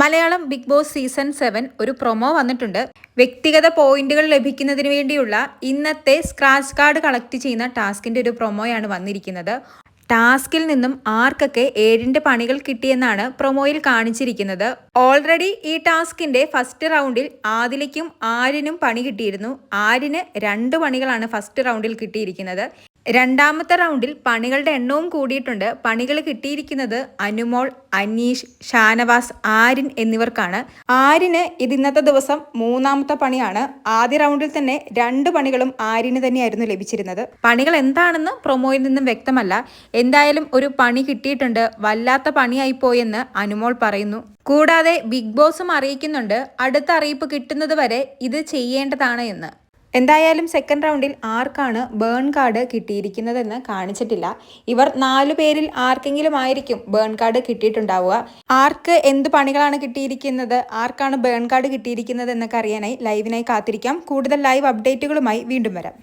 Malayalam Big Boss season seven ഒരു promo വന്നിട്ടുണ്ട്. വ്യക്തിഗത പോയിന്റുകൾ ലഭിക്കുന്നതിന് വേണ്ടിയുള്ള ഇന്നത്തെ സ്ക്രാച്ച് കാർഡ് കളക്ട് ചെയ്യുന്ന ടാസ്കിന്റെ ഒരു പ്രൊമോയാണ് വന്നിരിക്കുന്നത്. ടാസ്കിൽ നിന്നും ആർക്കൊക്കെ ഏഴിന്റെ പണികൾ കിട്ടിയെന്നാണ് പ്രൊമോയിൽ കാണിച്ചിരിക്കുന്നത്. ഓൾറെഡി ഈ ടാസ്കിന്റെ ഫസ്റ്റ് റൗണ്ടിൽ ആദിലയ്ക്കും ആരിനും പണി കിട്ടിയിരുന്നു. ആരിന് രണ്ട് പണികളാണ് ഫസ്റ്റ് റൗണ്ടിൽ കിട്ടിയിരിക്കുന്നത്. രണ്ടാമത്തെ റൗണ്ടിൽ പണികളുടെ എണ്ണവും കൂടിയിട്ടുണ്ട്. പണികൾ കിട്ടിയിരിക്കുന്നത് അനുമോൾ അനീഷ് ഷാനവാസ് ആരിൻ എന്നിവർക്കാണ്. ആരിന് ഇത് ഇന്നത്തെ ദിവസം മൂന്നാമത്തെ പണിയാണ്. ആദ്യ റൗണ്ടിൽ തന്നെ രണ്ട് പണികളും ആരിന് തന്നെയായിരുന്നു ലഭിച്ചിരുന്നത്. പണികൾ എന്താണെന്ന് പ്രൊമോയിൽ നിന്നും വ്യക്തമല്ല. എന്തായാലും ഒരു പണി കിട്ടിയിട്ടുണ്ട്. വല്ലാത്ത പണിയായി പോയെന്ന് അനുമോൾ പറയുന്നു. കൂടാതെ ബിഗ് ബോസും അറിയിക്കുന്നുണ്ട്. അടുത്ത അറിയിപ്പ് കിട്ടുന്നത് വരെ ഇത് ചെയ്യേണ്ടതാണ് എന്ന്. എന്തായാലും സെക്കൻഡ് റൗണ്ടിൽ ആർക്കാണ് ബേൺ കാർഡ് കിട്ടിയിരിക്കുന്നതെന്ന് കാണിച്ചിട്ടില്ല. ഇവർ നാലു പേരിൽ ആർക്കെങ്കിലും ആയിരിക്കും ബേൺ കാർഡ് കിട്ടിയിട്ടുണ്ടാവുക. ആർക്ക് എന്ത് പണികളാണ് കിട്ടിയിരിക്കുന്നത് ആർക്കാണ് ബേൺ കാർഡ് കിട്ടിയിരിക്കുന്നത് എന്നൊക്കെ അറിയാനായി ലൈവിനായി കാത്തിരിക്കാം. കൂടുതൽ ലൈവ് അപ്ഡേറ്റുകളുമായി വീണ്ടും വരാം.